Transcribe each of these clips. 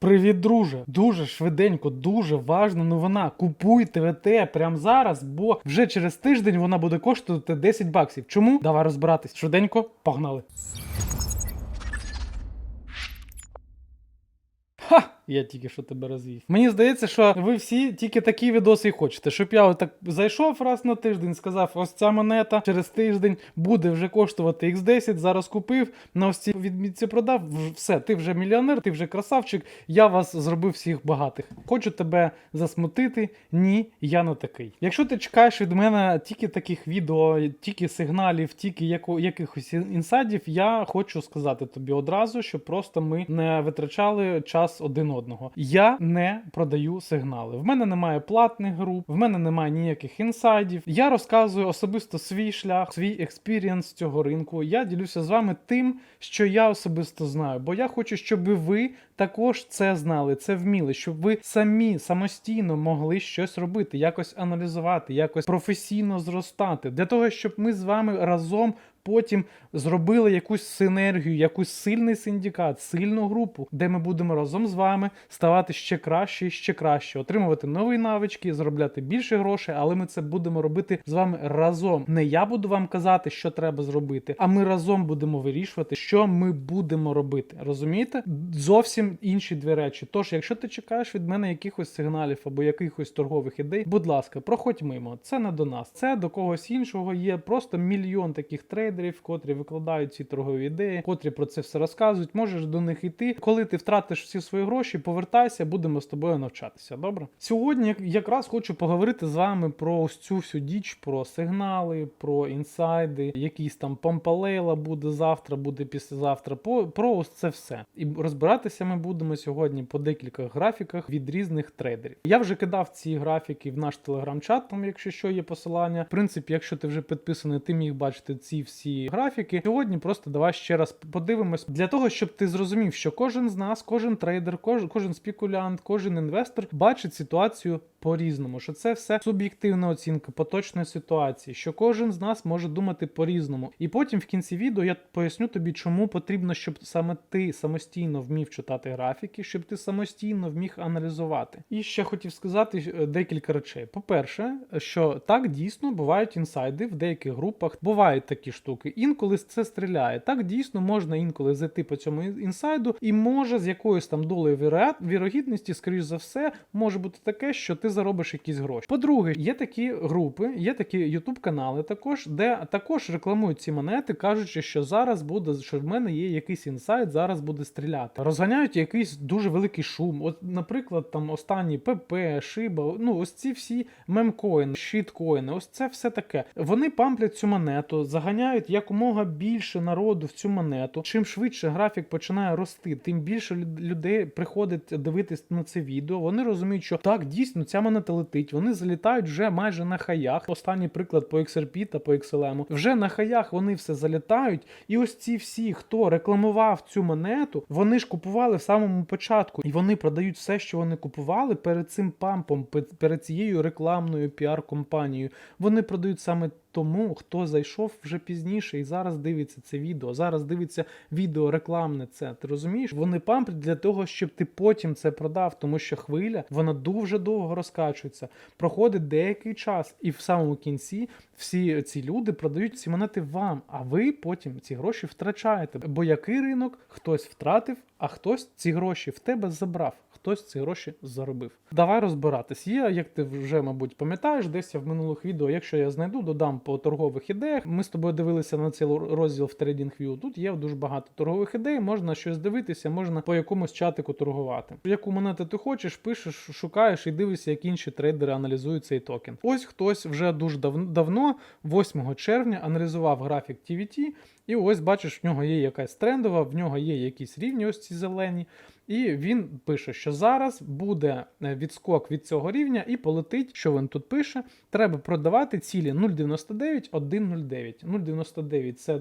Привіт, друже! Дуже швиденько, дуже важна новина. Купуйте ВТ прямо зараз, бо вже через тиждень вона буде коштувати 10 баксів. Чому? Давай розбиратись. Швиденько, погнали. Ха! Я тільки що тебе розвів. Мені здається, що ви всі тільки такі відоси і хочете, щоб я отак зайшов раз на тиждень, сказав, ось ця монета через тиждень буде вже коштувати X10, зараз купив, на ось ці відмітці продав. Все, ти вже мільйонер, ти вже красавчик, я вас зробив всіх багатих. Хочу тебе засмутити. Ні, я не такий. Якщо ти чекаєш від мене тільки таких відео, тільки сигналів, тільки яко, якихось інсайдів, я хочу сказати тобі одразу, щоб просто ми не витрачали час один одного. Я не продаю сигнали. В мене немає платних груп, в мене немає ніяких інсайдів. Я розказую особисто свій шлях, свій експірієнс цього ринку. Я ділюся з вами тим, що я особисто знаю. Бо я хочу, щоб ви також це знали, це вміли, щоб ви самі самостійно могли щось робити, якось аналізувати, якось професійно зростати, для того, щоб ми з вами разом. Потім зробили якусь синергію, якусь сильний синдикат, сильну групу, де ми будемо разом з вами ставати ще краще і ще краще, отримувати нові навички, заробляти більше грошей, але ми це будемо робити з вами разом. Не я буду вам казати, що треба зробити, а ми разом будемо вирішувати, що ми будемо робити. Розумієте? Зовсім інші дві речі. Тож, якщо ти чекаєш від мене якихось сигналів або якихось торгових ідей, будь ласка, проходь мимо. Це не до нас, це до когось іншого. Є просто мільйон таких трейдерів, котрі викладають ці торгові ідеї, котрі про це все розказують. Можеш до них йти. Коли ти втратиш всі свої гроші, повертайся, будемо з тобою навчатися. Добре? Сьогодні якраз хочу поговорити з вами про ось цю всю діч, про сигнали, про інсайди, якісь там помпалейла буде завтра, буде післязавтра. Про ось це все. І розбиратися ми будемо сьогодні по декілька графіках від різних трейдерів. Я вже кидав ці графіки в наш телеграм-чат, там, якщо що, є посилання. В принципі, якщо ти вже підписаний, ти міг бачити ці всі графіки. Сьогодні просто давай ще раз подивимось для того, щоб ти зрозумів, що кожен з нас, кожен трейдер, кожен, кожен спекулянт, кожен інвестор бачить ситуацію по-різному. Що це все суб'єктивна оцінка поточної ситуації, що кожен з нас може думати по-різному. І потім в кінці відео я поясню тобі, чому потрібно, щоб саме ти самостійно вмів читати графіки, щоб ти самостійно вміг аналізувати. І ще хотів сказати е, декілька речей. По-перше, що так дійсно бувають інсайди в деяких групах, бувають такі штуки. Інколи це стріляє. Так дійсно можна інколи зайти по цьому інсайду, і може з якоюсь там долею вірогідності, скоріш за все, може бути таке, що ти заробиш якісь гроші. По-друге, є такі групи, є такі ютуб канали також, де також рекламують ці монети, кажучи, що зараз буде, що в мене є якийсь інсайт, зараз буде стріляти. Розганяють якийсь дуже великий шум. От, наприклад, там останні ПП, Шиба, ну ось ці всі мемкоїни, щиткоїни, ось це все таке. Вони памплять цю монету, заганяють якомога більше народу в цю монету. Чим швидше графік починає рости, тим більше людей приходить дивитись на це відео. Вони розуміють, що так дійсно ця монета летить. Вони залітають вже майже на хаях. Останній приклад по XRP та по XLM. Вже на хаях вони все залітають. І ось ці всі, хто рекламував цю монету, вони ж купували в самому початку, і вони продають все, що вони купували перед цим пампом, перед цією рекламною піар-компанією. Вони продають саме тому, хто зайшов вже пізніше і зараз дивиться це відео. Зараз дивиться відео рекламне. Це ти розумієш? Вони памплять для того, щоб ти потім це продав, тому що хвиля вона дуже довго розкачується. Проходить деякий час, і в самому кінці всі ці люди продають ці монети вам, а ви потім ці гроші втрачаєте. Бо який ринок хтось втратив, а хтось ці гроші в тебе забрав. Хтось ці гроші заробив. Давай розбиратись. Є, як ти вже, мабуть, пам'ятаєш, десь я в минулих відео, якщо я знайду, додам по торгових ідеях. Ми з тобою дивилися на цей розділ в TradingView. Тут є дуже багато торгових ідей, можна щось дивитися, можна по якомусь чатику торгувати. Яку монету ти хочеш, пишеш, шукаєш і дивишся, як інші трейдери аналізують цей токен. Ось хтось вже дуже дав- давно, 8 червня, аналізував графік TVT, і ось бачиш, в нього є якась трендова, в нього є якісь рівні, ось ці зелені. І він пише, що зараз буде е, відскок від цього рівня і полетить, що він тут пише. Треба продавати цілі 0,99, 1,09. 0,99 це,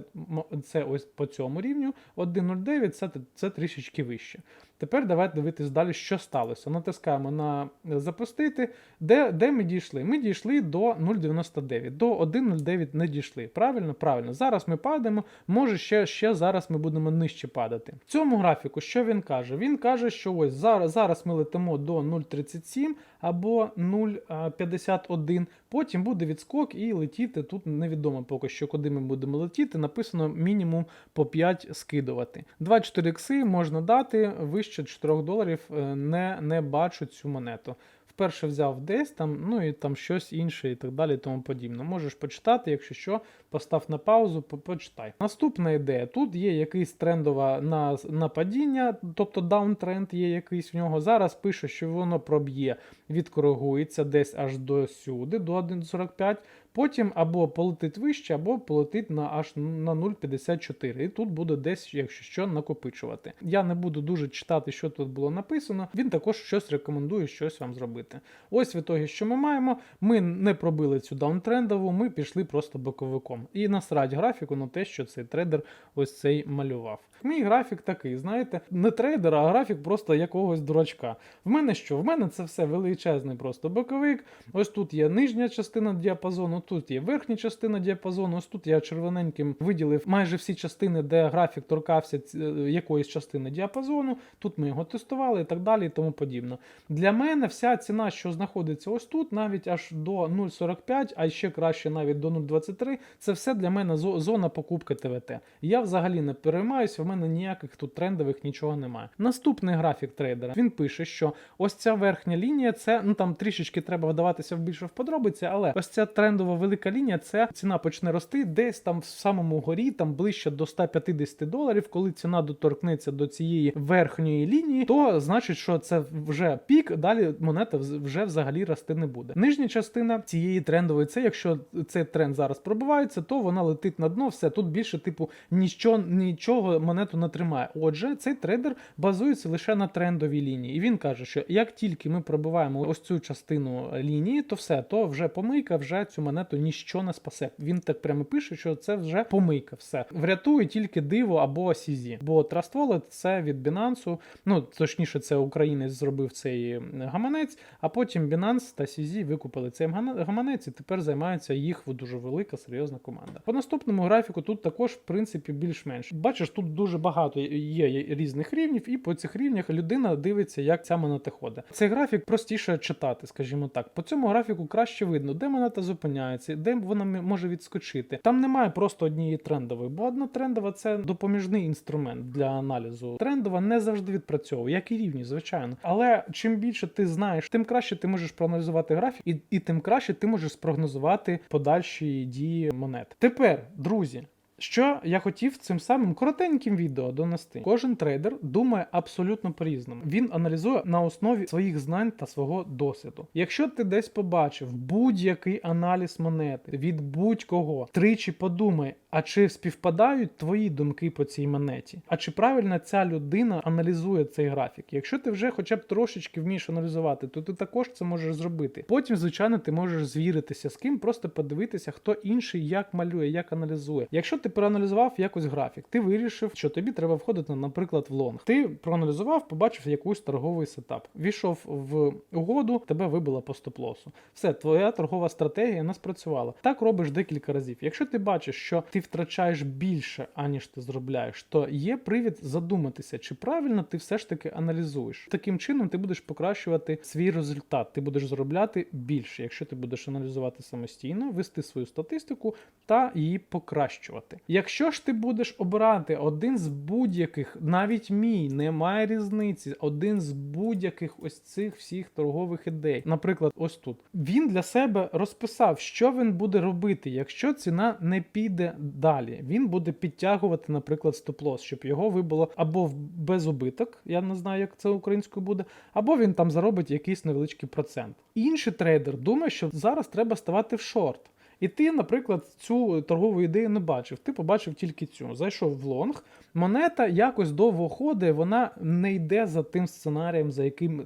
це ось по цьому рівню, 1,09 це, це трішечки вище. Тепер давайте дивитись далі, що сталося. Натискаємо на запустити. Де, де ми дійшли? Ми дійшли до 0,99. До 1,09 не дійшли. Правильно? Правильно. Зараз ми падаємо. Може, ще, ще зараз ми будемо нижче падати. В цьому графіку, що він каже? Він каже, що ось зараз, зараз ми летимо до 0,37 або 0,51. Потім буде відскок і летіти. Тут невідомо поки що, куди ми будемо летіти. Написано мінімум по 5 скидувати. 2-4 ікси можна дати 4 доларів. е, Не, не бачу цю монету. Вперше взяв десь там, ну і там щось інше і так далі, тому подібне. Можеш почитати, якщо що, постав на паузу, по- почитай. Наступна ідея: тут є якийсь трендове на, на падіння, тобто даунтренд є якийсь в нього. Зараз пише, що воно проб'є, відкоригується десь аж до сюди, до 1,45. Потім або полетить вище, або полетить на аж на 0,54. І тут буде десь, якщо що, накопичувати. Я не буду дуже читати, що тут було написано. Він також щось рекомендує щось вам зробити. Ось в ітогі, що ми маємо. Ми не пробили цю даунтрендову, ми пішли просто боковиком. І насрать графіку на те, що цей трейдер ось цей малював. Мій графік такий, знаєте, не трейдер, а графік просто якогось дурачка. В мене що? В мене це все величезний просто боковик. Ось тут є нижня частина діапазону, тут є верхня частина діапазону. Ось тут я червоненьким виділив майже всі частини, де графік торкався е, якоїсь частини діапазону. Тут ми його тестували і так далі, і тому подібне. Для мене вся ціна, що знаходиться ось тут, навіть аж до 0,45, а ще краще навіть до 0,23, це все для мене зона покупки ТВТ. Я взагалі не переймаюся, в мене ніяких тут трендових нічого немає. Наступний графік трейдера він пише, що ось ця верхня лінія, це ну там трішечки треба вдаватися в більше в подробиці, але ось ця трендова велика лінія, це ціна почне рости десь там в самому горі, там ближче до 150 доларів. Коли ціна доторкнеться до цієї верхньої лінії, то значить, що це вже пік. Далі монета вже взагалі рости не буде. Нижня частина цієї трендової, це якщо цей тренд зараз пробивається, то вона летить на дно. Все тут більше, типу, ніщо, нічого монету не тримає. Отже, цей трейдер базується лише на трендовій лінії. І він каже, що як тільки ми пробиваємо ось цю частину лінії, то все, то вже помийка, вже цю монету ніщо не спасе. Він так прямо пише, що це вже помийка. Все врятує тільки диво або CZ. Бо Trust Wallet – це від Binance, ну точніше, це українець зробив цей гаманець, а потім Binance та CZ викупили цей гаманець і тепер займаються їх дуже велика серйозна команда. По наступному графіку тут також, в принципі, більш-менш. Бачиш, тут дуже багато є різних рівнів, і по цих рівнях людина дивиться, як ця монета ходить. Цей графік простіше читати, скажімо так. По цьому графіку краще видно, де монета зупиняється, де вона може відскочити. Там немає просто однієї трендової, бо одна трендова це допоміжний інструмент для аналізу. Трендова не завжди відпрацьовує, як і рівні, звичайно. Але чим більше ти знаєш, тим краще ти можеш проаналізувати графік, і, і тим краще ти можеш спрогнозувати подальші дії монет. Тепер, друзі. Що я хотів цим самим коротеньким відео донести. Кожен трейдер думає абсолютно по-різному. Він аналізує на основі своїх знань та свого досвіду. Якщо ти десь побачив будь-який аналіз монети від будь-кого, тричі подумай, а чи співпадають твої думки по цій монеті? А чи правильно ця людина аналізує цей графік? Якщо ти вже хоча б трошечки вмієш аналізувати, то ти також це можеш зробити. Потім, звичайно, ти можеш звіритися з ким, просто подивитися, хто інший як малює, як аналізує. Якщо ти проаналізував якось графік, ти вирішив, що тобі треба входити, наприклад, в лонг. Ти проаналізував, побачив якийсь торговий сетап. Війшов в угоду, тебе вибило по стоп-лосу. Все, твоя торгова стратегія не спрацювала. Так робиш декілька разів. Якщо ти бачиш, що ти втрачаєш більше, аніж ти зробляєш, то є привід задуматися, чи правильно ти все ж таки аналізуєш. Таким чином ти будеш покращувати свій результат. Ти будеш заробляти більше, якщо ти будеш аналізувати самостійно, вести свою статистику та її покращувати. Якщо ж ти будеш обирати один з будь-яких, навіть мій, немає різниці, один з будь-яких ось цих всіх торгових ідей, наприклад, ось тут він для себе розписав, що він буде робити, якщо ціна не піде далі. Він буде підтягувати, наприклад, стоп-лосс, щоб його вибило або в безубиток, я не знаю, як це українською буде, або він там заробить якийсь невеличкий процент. Інший трейдер думає, що зараз треба ставати в шорт. І ти, наприклад, цю торгову ідею не бачив. Ти побачив тільки цю. Зайшов в лонг. Монета якось довго ходить, вона не йде за тим сценарієм, за яким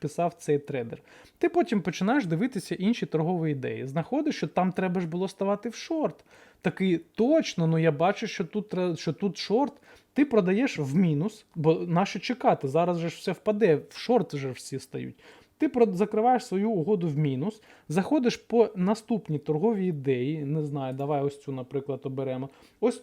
писав цей трейдер. Ти потім починаєш дивитися інші торгові ідеї. Знаходиш, що там треба ж було ставати в шорт. Такий точно, ну я бачу, що тут що тут шорт. Ти продаєш в мінус, бо нащо чекати? Зараз же ж все впаде, в шорт вже всі стають. Ти закриваєш свою угоду в мінус, заходиш по наступній торговій ідеї. Не знаю, давай ось цю, наприклад, оберемо. Ось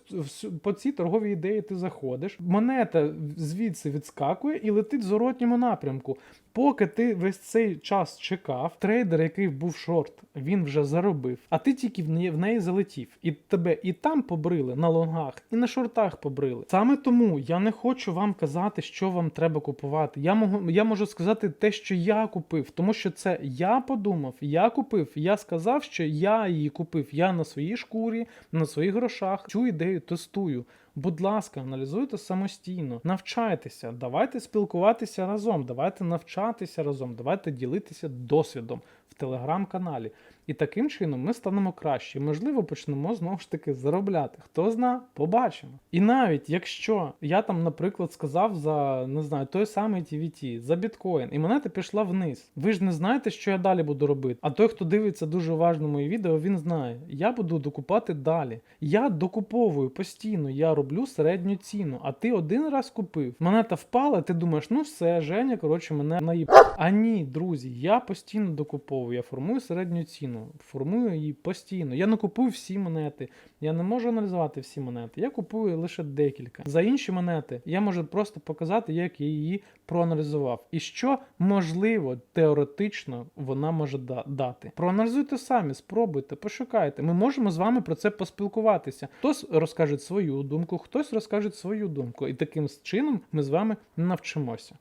по цій торговій ідеї ти заходиш. Монета звідси відскакує і летить в зворотньому напрямку. Поки ти весь цей час чекав, трейдер, який був шорт, він вже заробив, а ти тільки в неї, в неї залетів. І тебе і там побрили на лонгах, і на шортах побрили. Саме тому я не хочу вам казати, що вам треба купувати. Я можу, я можу сказати те, що я купив, тому що це я подумав, я купив, я сказав, що я її купив. Я на своїй шкурі, на своїх грошах цю ідею тестую. Будь ласка, аналізуйте самостійно, навчайтеся, давайте спілкуватися разом, давайте навчатися разом, давайте ділитися досвідом в телеграм-каналі. І таким чином ми станемо краще. Можливо, почнемо знову ж таки заробляти. Хто зна, побачимо. І навіть якщо я там, наприклад, сказав за не знаю, той самий TVT, за біткоін, і монета пішла вниз. Ви ж не знаєте, що я далі буду робити. А той, хто дивиться дуже уважно мої відео, він знає. Я буду докупати далі. Я докуповую постійно, я роблю середню ціну. А ти один раз купив. Монета впала, ти думаєш, ну все, Женя, коротше, мене наїб. А ні, друзі, я постійно докуповую, я формую середню ціну, формую її постійно. Я не купую всі монети. Я не можу аналізувати всі монети. Я купую лише декілька. За інші монети я можу просто показати, як я її проаналізував. І що можливо, теоретично вона може да- дати. Проаналізуйте самі, спробуйте, пошукайте. Ми можемо з вами про це поспілкуватися. Хтось розкаже свою думку, хтось розкаже свою думку. І таким чином ми з вами навчимося.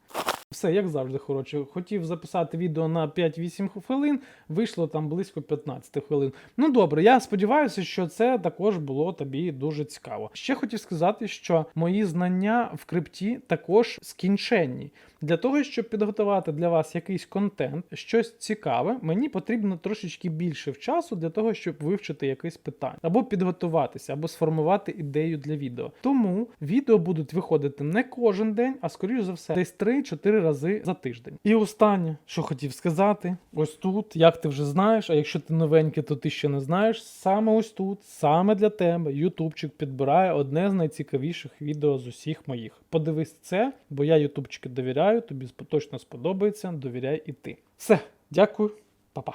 Все, як завжди, коротше, хотів записати відео на 5-8 хвилин, вийшло там близько 15 хвилин. Ну добре, я сподіваюся, що це також було тобі дуже цікаво. Ще хотів сказати, що мої знання в крипті також скінченні. Для того, щоб підготувати для вас якийсь контент, щось цікаве, мені потрібно трошечки більше в часу для того, щоб вивчити якесь питання, або підготуватися, або сформувати ідею для відео. Тому відео будуть виходити не кожен день, а скоріш за все, десь 3-4 рази за тиждень. І останнє, що хотів сказати, ось тут, як ти вже знаєш, а якщо ти новенький, то ти ще не знаєш. Саме ось тут, саме для тебе, ютубчик підбирає одне з найцікавіших відео з усіх моїх. Подивись це, бо я ютубчики довіряю, тобі точно сподобається, довіряй і ти. Все, дякую, па-па.